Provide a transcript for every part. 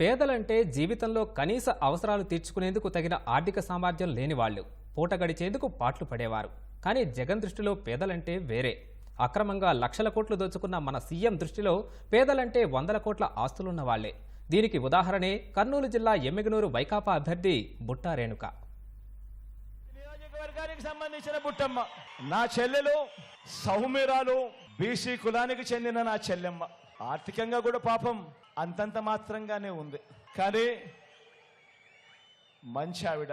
పేదలంటే జీవితంలో కనీస అవసరాలు తీర్చుకునేందుకు తగిన ఆర్థిక సామర్థ్యం లేని వాళ్ళు పూట గడిచేందుకు పాట్లు పడేవారు. కానీ జగన్ దృష్టిలో పేదలంటే వేరే. అక్రమంగా లక్షల కోట్లు దోచుకున్న మన సీఎం దృష్టిలో పేదలంటే వందల కోట్ల ఆస్తులున్న వాళ్ళే. దీనికి ఉదాహరణే కర్నూలు జిల్లా ఎమ్మిగనూరు వైకాపా అభ్యర్థి బుట్టా రేణుక. నియోజకవర్గానికి సంబంధించిన బుట్టమ్మ. నా చెల్లెలు సౌమ్యరాలు బీసీ కులానికి చెందిన నా చెల్లెమ్మ. ఆర్థికంగా కూడా పాపం అంతంత మాత్రంగానే ఉంది. కానీ మంచి ఆవిడ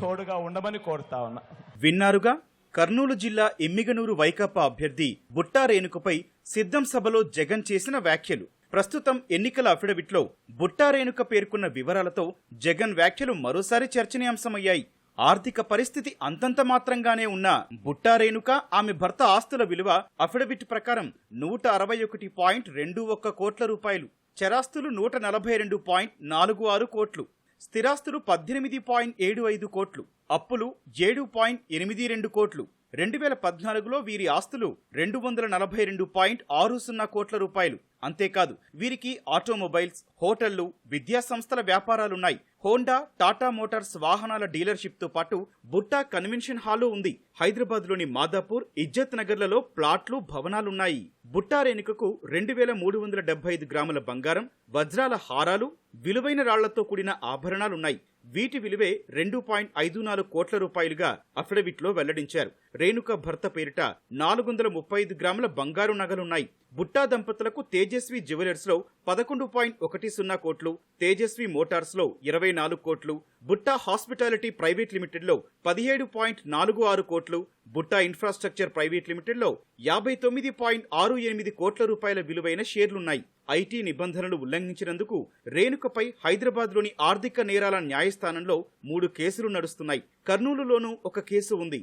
తోడుగా ఉండమని కోరుతా ఉన్నా. విన్నారుగా? కర్నూలు జిల్లా ఎమ్మిగనూరు వైకాపా అభ్యర్థి బుట్టా రేణుకపై సిద్ధం సభలో జగన్ చేసిన వ్యాఖ్యలు. ప్రస్తుతం ఎన్నికల అఫిడవిట్లో బుట్టా రేణుక పేర్కొన్న వివరాలతో జగన్ వ్యాఖ్యలు మరోసారి చర్చనీయాంశమయ్యాయి. ఆర్థిక పరిస్థితి అంతంత మాత్రంగానే ఉన్న బుట్టా రేణుక ఆమె భర్త ఆస్తుల విలువ అఫిడవిట్ ప్రకారం నూట అరవై ఒకటి పాయింట్ రెండు ఒక్క కోట్ల రూపాయలు. చరాస్తులు నూట నలభై రెండు పాయింట్ నాలుగు ఆరు కోట్లు. స్థిరాస్తులు పద్దెనిమిది పాయింట్ ఏడు ఐదు కోట్లు. అప్పులు ఏడు పాయింట్ ఎనిమిది రెండు కోట్లు. రెండు వేల పద్నాలుగులో వీరి ఆస్తులు రెండు వందల నలభై రెండు పాయింట్ ఆరు సున్నా కోట్ల రూపాయలు. అంతేకాదు వీరికి ఆటోమొబైల్స్ హోటళ్ళు విద్యా సంస్థల వ్యాపారాలున్నాయి. హోండా టాటా మోటార్స్ వాహనాల డీలర్షిప్తో పాటు బుట్టా కన్వెన్షన్ హాలు ఉంది. హైదరాబాద్లోని మాదాపూర్ ఇజ్జత్ నగర్లలో ప్లాట్లు భవనాలున్నాయి. బుట్టా రేణుకకు రెండు వేల మూడు వందల డెబ్బై ఐదు గ్రాముల బంగారం వజ్రాల హారాలు విలువైన రాళ్ళతో కూడిన ఆభరణాలున్నాయి. వీటి విలువే రెండు పాయింట్ ఐదు నాలుగు కోట్ల రూపాయలుగా అఫిడవిట్లో వెల్లడించారు. రేణుక భర్త పేరిట నాలుగు వందల ముప్పై ఐదు గ్రాముల బంగారు నగలున్నాయి. బుట్టా దంపతులకు తేజస్వి జ్యువెలర్స్లో పదకొండు పాయింట్ ఒకటి సున్నా కోట్లు తేజస్వి మోటార్స్లో ఇరవై నాలుగు కోట్లు బుట్టా హాస్పిటాలిటీ ప్రైవేట్ లిమిటెడ్లో పదిహేడు పాయింట్ నాలుగు ఆరు కోట్లు బుట్టా ఇన్ఫ్రాస్ట్రక్చర్ ప్రైవేట్ లిమిటెడ్లో యాభై తొమ్మిది పాయింట్ ఆరు ఎనిమిది కోట్ల రూపాయల విలువైన షేర్లున్నాయి. ఐటీ నిబంధనలు ఉల్లంఘించినందుకు రేణుకపై హైదరాబాద్లోని ఆర్థిక నేరాల న్యాయస్థానంలో మూడు కేసులు నడుస్తున్నాయి. కర్నూలులోనూ ఒక కేసు ఉంది.